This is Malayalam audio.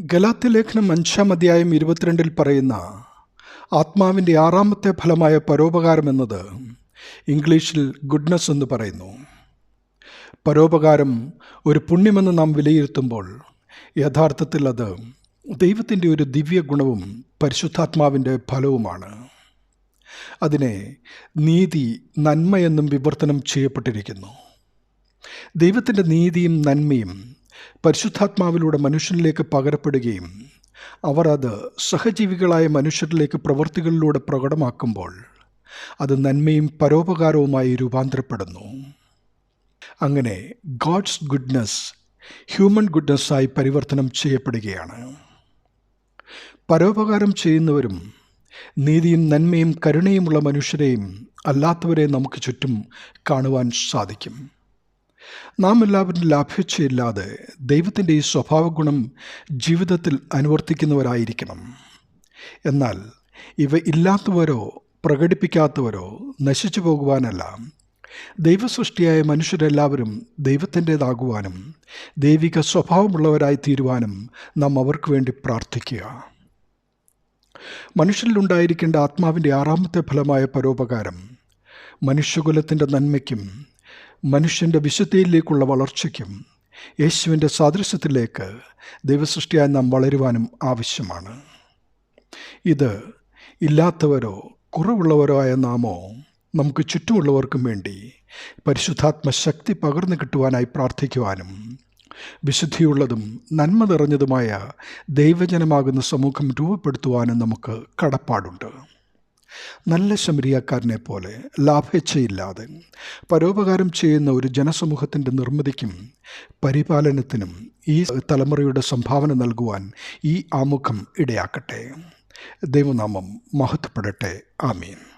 ഗലാത്യ ലേഖനം അഞ്ചാം അധ്യായം ഇരുപത്തിരണ്ടിൽ പറയുന്ന ആത്മാവിന്റെ ആറാമത്തെ ഫലമായ പരോപകാരം എന്നത് ഇംഗ്ലീഷിൽ ഗുഡ്നസ് എന്ന് പറയുന്നു. പരോപകാരം ഒരു പുണ്യമെന്ന് നാം വിലയിരുത്തുമ്പോൾ യഥാർത്ഥത്തിൽ അത് ദൈവത്തിന്റെ ഒരു ദിവ്യ ഗുണവും പരിശുദ്ധാത്മാവിന്റെ ഫലവുമാണ്. അതിനെ നീതി നന്മയെന്നും വിവർത്തനം ചെയ്യപ്പെട്ടിരിക്കുന്നു. ദൈവത്തിന്റെ നീതിയും നന്മയും പരിശുദ്ധാത്മാവിലൂടെ മനുഷ്യനിലേക്ക് പകരപ്പെടുകയും അവർ അത് സഹജീവികളായ മനുഷ്യരിലേക്ക് പ്രവൃത്തികളിലൂടെ പ്രകടമാക്കുമ്പോൾ അത് നന്മയും പരോപകാരവുമായി രൂപാന്തരപ്പെടുന്നു. അങ്ങനെ ഗോഡ്സ് ഗുഡ്നസ് ഹ്യൂമൻ ഗുഡ്നസ്സായി പരിവർത്തനം ചെയ്യപ്പെടുകയാണ്. പരോപകാരം ചെയ്യുന്നവരും നീതിയും നന്മയും കരുണയുമുള്ള മനുഷ്യരെയും അല്ലാത്തവരെ നമുക്ക് ചുറ്റും കാണുവാൻ സാധിക്കും. നാം എല്ലാവരും ലാഭേച്ഛയില്ലാതെ ദൈവത്തിന്റെ ഈ സ്വഭാവഗുണം ജീവിതത്തിൽ അനുവർത്തിക്കുന്നവരായിരിക്കണം. എന്നാൽ ഇവ ഇല്ലാത്തവരോ പ്രകടിപ്പിക്കാത്തവരോ നശിച്ചു പോകുവാനല്ല. ദൈവസൃഷ്ടിയായ മനുഷ്യരെല്ലാവരും ദൈവത്തിന്റേതാകുവാനും ദൈവിക സ്വഭാവമുള്ളവരായി തീരുവാനും നാം അവർക്ക് വേണ്ടി പ്രാർത്ഥിക്കുക. മനുഷ്യരിലുണ്ടായിരിക്കേണ്ട ആത്മാവിന്റെ ആറാമത്തെ ഫലമായ പരോപകാരം മനുഷ്യകുലത്തിന്റെ നന്മയ്ക്കും മനുഷ്യന്റെ വിശുദ്ധിയിലേക്കുള്ള വളർച്ചയ്ക്കും യേശുവിന്റെ സാദൃശ്യത്തിലേക്ക് ദൈവസൃഷ്ടിയായി നാം വളരുവാനും ആവശ്യമാണ്. ഇത് ഇല്ലാത്തവരോ കുറവുള്ളവരോ ആയ നാമോ നമുക്ക് ചുറ്റുമുള്ളവർക്കും വേണ്ടി പരിശുദ്ധാത്മ ശക്തി പകർന്നു കിട്ടുവാനായി പ്രാർത്ഥിക്കുവാനും വിശുദ്ധിയുള്ളതും നന്മ നിറഞ്ഞതുമായ ദൈവജനമാകുന്ന സമൂഹം രൂപപ്പെടുത്തുവാനും നമുക്ക് കടപ്പാടുണ്ട്. നല്ല ശമരിയാക്കാരനെ പോലെ ലാഭേച്ഛയില്ലാതെ പരോപകാരം ചെയ്യുന്ന ഒരു ജനസമൂഹത്തിന്റെ നിർമ്മിതിക്കും പരിപാലനത്തിനും ഈ തലമുറയുടെ സംഭാവന നൽകുവാൻ ഈ ആമുഖം ഇടയാക്കട്ടെ. ദൈവനാമം മഹത്വപ്പെടട്ടെ. ആമീൻ.